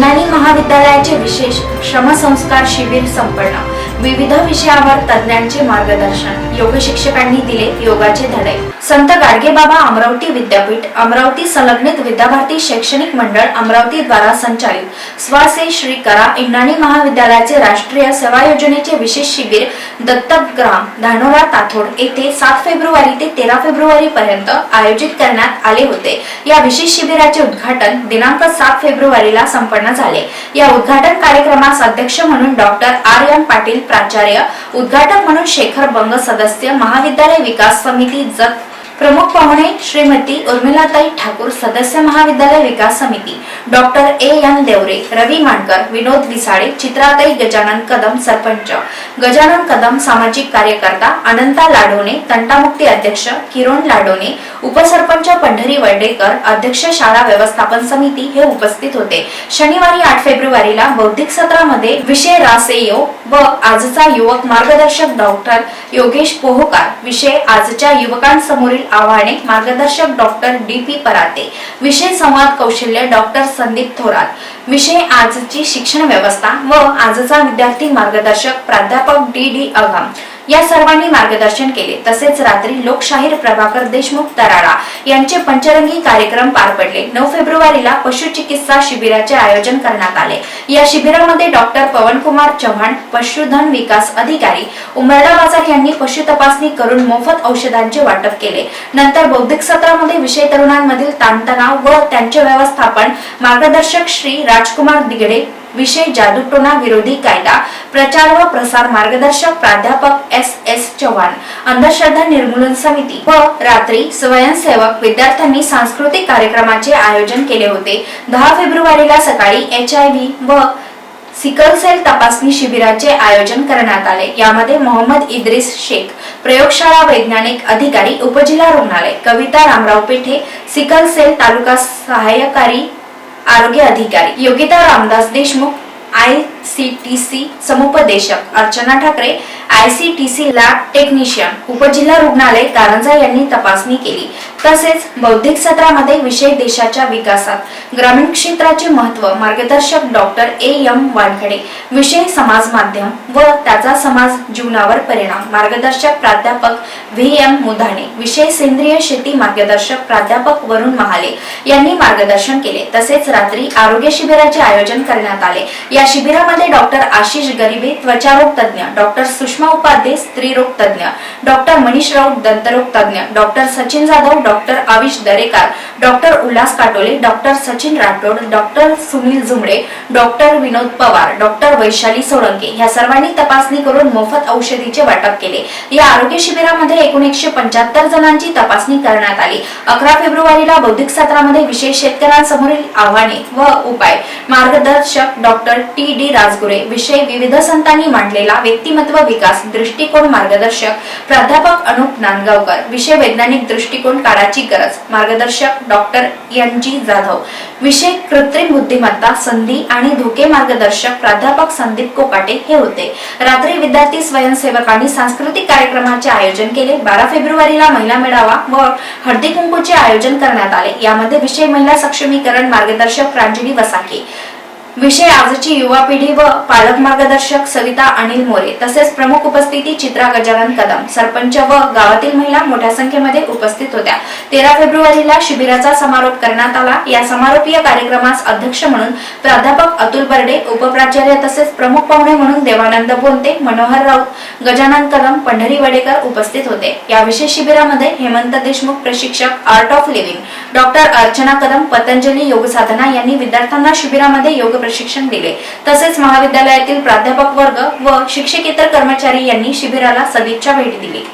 विज्ञानी महाविद्यालयाचे विशेष श्रमसंस्कार शिबिर संपन्न. विविध विषयावर तज्ञांचे मार्गदर्शन. योग शिक्षकांनी दिले योगाचे धडे. संत गाडगेबाबा अमरावती विद्यापीठ अमरावती संलग्नित विद्याभारती शैक्षणिक मंडळ अमरावती द्वारा संचालित. स्वासे श्री करा इनानी महाविद्यालयाचे राष्ट्रीय सेवा योजनेचे विशेष शिबिर दत्तक ग्राम धानोरा ताथोड येथे सात फेब्रुवारी ते तेरा फेब्रुवारी पर्यंत आयोजित करण्यात आले होते. या विशेष शिबिराचे उद्घाटन दिनांक सात फेब्रुवारीला संपन्न झाले. या उद्घाटन कार्यक्रमास अध्यक्ष म्हणून डॉक्टर आर एम पाटील प्राचार्य उद्घाटक म्हणून शेखर बंग सदस्य महाविद्यालय विकास समिती जत प्रमुख पाहुणे श्रीमती उर्मिलाताई ठाकूर सदस्य महाविद्यालय विकास समिती. Doctor A N Deore Ravi Mandkar Vinod Visale Chitratai Gajanan Kadam sarpanch. Gajanan Kadam सामाजिक कार्यकर्ता अनंता लाडोने तंटामुक्ती अध्यक्ष किरण लाडोने उपसरपंच पंढरी वर्डेकर अध्यक्ष शाळा व्यवस्थापन समिती हे उपस्थित होते. शनिवारी आठ फेब्रुवारीला बौद्धिक सत्रामध्ये विषय रासेयो व आजचा युवक मार्गदर्शक डॉक्टर योगेश पोहकार विषय आजच्या युवकांसमोरील आव्हाने. मार्गदर्शक डॉक्टर डी पी पराते. विषय संवाद कौशल्य डॉक्टर संदीप थोरात. विषय आजची शिक्षण व्यवस्था व आजचा विद्यार्थी मार्गदर्शक प्राध्यापक डी डी अगम. या सर्वांनी मार्गदर्शन केले. तसेच रात्री लोकशाहीर प्रभाकर देशमुख तराळा यांचे पंचरंगी कार्यक्रम पार पडले. नऊ फेब्रुवारीला पशुचिकित्सा शिबिराचे आयोजन करण्यात आले. या शिबिरामध्ये डॉक्टर पवनकुमार चव्हाण पशुधन विकास अधिकारी उमरडा बाजार यांनी पशु तपासणी करून मोफत औषधांचे वाटप केले. नंतर बौद्धिक सत्रामध्ये विषय तरुणांमधील ताणतणाव व त्यांचे व्यवस्थापन मार्गदर्शक श्री राजकुमार दिगडे विषय जादूटोना विरोधी कायदा प्रचार व प्रसार मार्गदर्शक प्राध्यापक एस एस चव्हाण अंधश्रद्धा निर्मूलन समिती व रात्री स्वयंसेवक विद्यार्थ्यांनी सांस्कृतिक कार्यक्रमाचे आयोजन केले होते. दहा फेब्रुवारीला सकाळी एच आय व्ही व सिकल सेल तपासणी शिबिराचे आयोजन करण्यात आले. यामध्ये मोहम्मद इद्रिस शेख प्रयोगशाळा वैज्ञानिक अधिकारी उपजिल्हा रुग्णालय कविता रामराव पेठे सिकल सेल तालुका सहाय्यकारी आरोग्य अधिकारी. Yogita Ramdas Deshmukh I. C T C समुपदेशक Archana Thakre I C T C lab technician उपजिल्हा रुग्णालय कारंजा यांनी तपासणी केली. तसेच बौद्धिक सत्रामध्ये विषय देशाच्या विकासात ग्रामीण क्षेत्राचे महत्त्व मार्गदर्शक डॉक्टर ए एम वानखडे विषय समाज माध्यम व त्याचा समाज जीवनावर परिणाम मार्गदर्शक प्राध्यापक व्ही एम मुधाणे विषय सेंद्रिय शेती मार्गदर्शक प्राध्यापक वरुण महाले यांनी मार्गदर्शन केले. तसेच रात्री आरोग्य शिबिराचे आयोजन करण्यात आले. या शिबिरा यामध्ये डॉक्टर आशिष गरिबे त्वचारोग तज्ञ डॉक्टर सुषमा उपाध्ये स्त्रीरोग तज्ञ डॉक्टर मनीष राऊत दंतरोग तज्ञ doctor Sachin Jadhav doctor Avish Darekar doctor Ulhas Katole doctor Sachin Rathod doctor Sunil Zumde doctor Vinod Pawar doctor Vaishali Solanke या सर्वांनी तपासणी करून मोफत औषधीचे वाटप केले. या आरोग्य शिबिरामध्ये एकूण एकशे पंच्याहत्तर जणांची तपासणी करण्यात आली. अकरा फेब्रुवारीला बौद्धिक सत्रामध्ये विशेष शेतकऱ्यांसमोरील आव्हाने व उपाय. मार्गदर्शक डॉक्टर टी डी राजगुरे विषय विविध संतांनी मांडलेला व्यक्तिमत्व विकास दृष्टिकोन मार्गदर्शक प्राध्यापक अनुप नांदगावकर. विषय वैज्ञानिक दृष्टिकोन काळाची गरज मार्गदर्शक डॉक्टर एन जी जाधव. विषय कृत्रिम बुद्धिमत्ता संधी आणि धोके मार्गदर्शक प्राध्यापक संदीप कोकाटे हे होते. रात्री विद्यार्थी स्वयंसेवकांनी सांस्कृतिक कार्यक्रमाचे आयोजन केले. बारा फेब्रुवारीला महिला मेळावा व हळदी कुंकूचे आयोजन करण्यात आले. यामध्ये विषय महिला सक्षमीकरण मार्गदर्शक प्रांजली वसाके विषय आजची युवा पिढी व पालक मार्गदर्शक सविता अनिल मोरे तसेच प्रमुख उपस्थिती चित्रा गजानन कदम. सरपंच व गावातील महिला मोठ्या संख्येमध्ये उपस्थित होत्या. तेरा फेब्रुवारीला शिबिराचा समारोप करण्यात आला. या समारोपीय कार्यक्रमास अध्यक्ष म्हणून प्राध्यापक अतुल बर्डे उपप्राचार्य तसेच प्रमुख पाहुणे म्हणून देवानंद बोलते मनोहर राऊत गजानन कदम पंढरी वडेकर उपस्थित होते. या विशेष शिबिरामध्ये हेमंत देशमुख प्रशिक्षक art of living doctor Archana Kadam Patanjali Yog Sadhana यांनी विद्यार्थ्यांना शिबिरामध्ये योग प्रशिक्षण दिले. तसेच महाविद्यालयातील प्राध्यापक वर्ग व शिक्षकेतर कर्मचारी यांनी शिबिराला सदिच्छा भेट दिली.